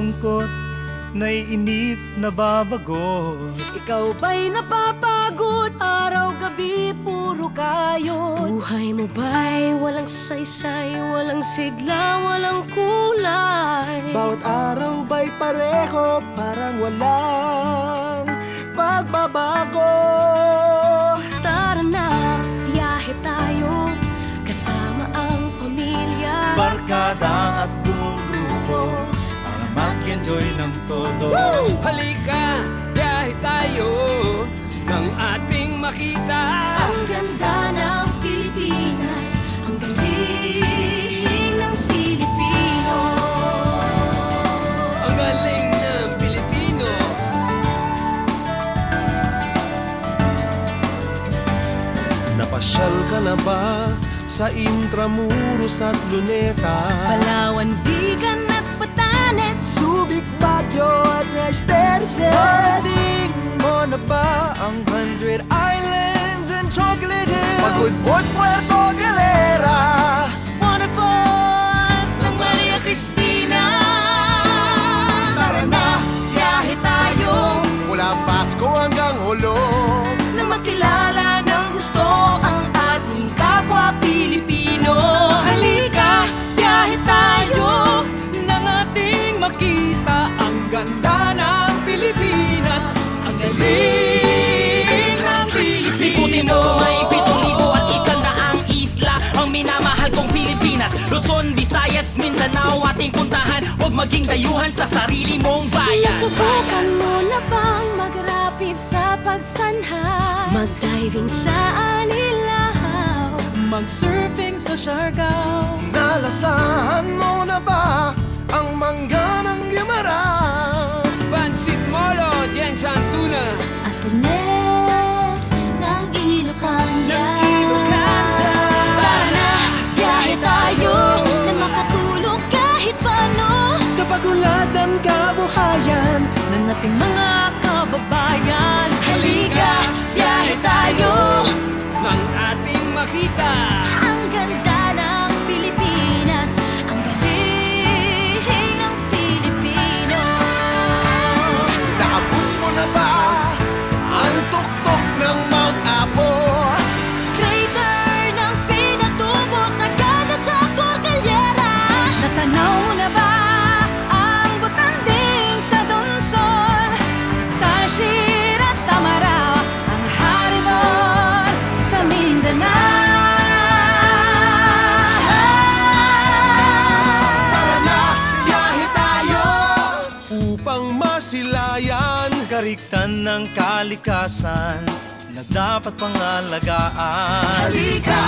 May nalulungkot, naiinip, nababagot Ikaw ba'y napapagod? Araw-gabi, puro kayo Buhay mo ba'y walang saysay, walang sigla, walang kulay? Bawat araw ba'y pareho, parang walang pagbabago mag-enjoy ng todo. Halika, biyahe tayo Nang ating makita. Ang ganda ng Pilipinas Ang galing ng Pilipino. Ang galing ng Pilipino. Napasyal ka na ba sa Intramuros at Luneta? Palawan, Terraces Parating mo na ba ang Hundred Islands and Chocolate Hills? Ang minamahal kong Pilipinas. Luzon, Visayas, Mindanao ating puntahan. Huwag maging dayuhan sa sarili mong bayan. Nasubukan mo na bang magrapid sa pagsanha? Mag-diving sa Anilaw. Mag-surfing sa Siargao. Nalasahan mo na ba ang mangga ating mga Upang masilayan. Kariktan ng kalikasan Na dapat pangalagaan Halika,